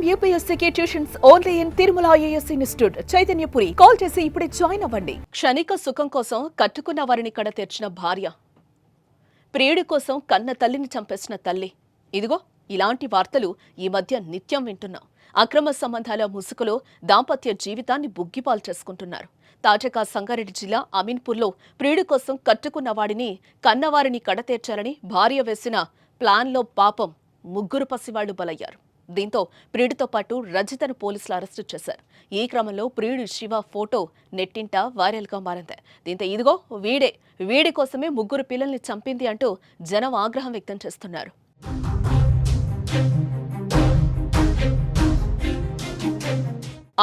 I'm యూపీఎస్సీకి tuitions only in Tirumala IAS institute Chaitanyapuri call చేసి ఇప్పుడే join అవ్వండి. క్షణిక సుఖం కోసం కట్టుకున్న వారిని కడ తెరిచిన భార్య. ప్రియుడి కోసం కన్న తల్లిని చంపేసిన తల్లి. ఇదిగో ఇలాంటి వార్తలు ఈ మధ్య నిత్యం వింటున్నాం. అక్రమ సంబంధాల ముసుగులో దాంపత్య జీవితాన్ని బుగ్గిపాలు చేసుకుంటున్నారు. తాజాగా సంగారెడ్డి జిల్లా అమీన్పూర్లో ప్రియుడి కోసం కట్టుకున్న వాడిని కన్నవారిని కడతేర్చాలని భార్య వేసిన ప్లాన్లో పాపం ముగ్గురు పసివాళ్ళు బలయ్యారు. దీంతో ప్రియుడితో పాటు రజితను పోలీసులు అరెస్టు చేశారు. ఈ క్రమంలో ప్రియుడి శివ ఫోటో నెట్టింట వైరల్గా మారింది. దీంతో ఇదిగో వీడే వీడి కోసమే ముగ్గురు పిల్లల్ని చంపింది అంటూ జనం ఆగ్రహం వ్యక్తం చేస్తున్నారు.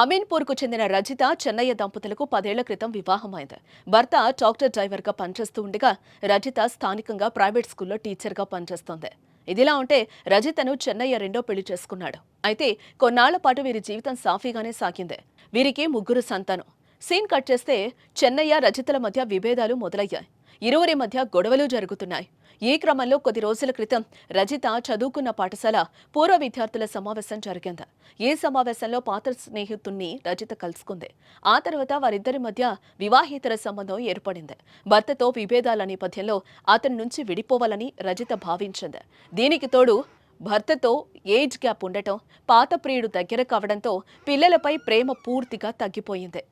అమీన్పూర్కు చెందిన రజిత చెన్నయ్య దంపతులకు పదేళ్ళ క్రితం వివాహమైంది. భర్త డాక్టర్ డ్రైవర్గా పనిచేస్తూ ఉండగా రజిత స్థానికంగా ప్రైవేట్ స్కూల్లో టీచర్గా పనిచేస్తోంది. ఇదిలా ఉంటే రజితను చెన్నయ్య రెండో పెళ్ళి చేసుకున్నాడు. అయితే కొన్నాళ్ళ పాటు వీరి జీవితం సాఫీగానే సాగింది. వీరికి ముగ్గురు సంతానం. సీన్ కట్ చేస్తే చెన్నయ్య రజితల మధ్య విభేదాలు మొదలయ్యాయి. ఇరువురి మధ్య గొడవలు జరుగుతున్నాయి. ఈ క్రమంలో కొద్ది రోజుల క్రితం రజిత చదువుకున్న పాఠశాల పూర్వ విద్యార్థుల సమావేశం జరిగింది. ఈ సమావేశంలో పాత స్నేహితుణ్ణి రజిత కలుసుకుంది. ఆ తర్వాత వారిద్దరి మధ్య వివాహేతర సంబంధం ఏర్పడింది. భర్తతో విభేదాల నేపథ్యంలో అతని నుంచి విడిపోవాలని రజిత భావించింది. దీనికి తోడు భర్తతో ఏజ్ గ్యాప్ ఉండటం పాత ప్రియుడు దగ్గర కావడంతో పిల్లలపై ప్రేమ పూర్తిగా తగ్గిపోయింది.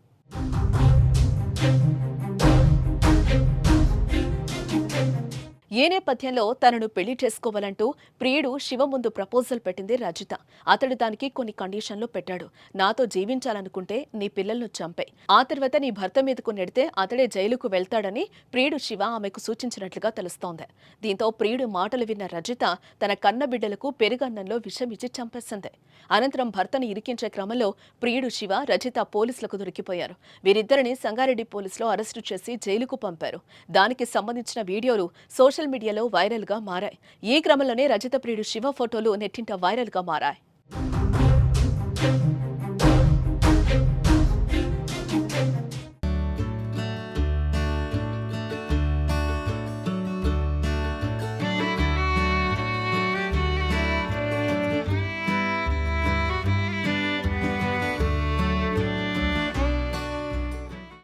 ఏ నేపథ్యంలో తనను పెళ్ళి చేసుకోవాలంటూ ప్రియుడు శివ ముందు ప్రపోజల్ పెట్టింది రజిత. అతడు దానికి కొన్ని కండిషన్లు పెట్టాడు. నాతో జీవించాలనుకుంటే నీ పిల్లలను చంపే. ఆ తర్వాత నీ భర్త మీదకు నెడితే అతడే జైలుకు వెళ్తాడని ప్రియుడు శివ ఆమెకు సూచించినట్లుగా తెలుస్తోంది. దీంతో ప్రియుడు మాటలు విన్న రజిత తన కన్న బిడ్డలకు పెరుగన్నంలో విషం ఇచ్చి చంపేసింది. అనంతరం భర్తను ఇరికించే క్రమంలో ప్రియుడు శివ రజిత పోలీసులకు దొరికిపోయారు. వీరిద్దరిని సంగారెడ్డి పోలీసులు అరెస్టు చేసి జైలుకు పంపారు. దానికి సంబంధించిన వీడియోలు సోషల్ మీడియాలో వైరల్గా మారాయి. ఈ క్రమంలోనే రజతప్రియుడు శివ ఫోటోలు నెట్టింట వైరల్గా మారాయి.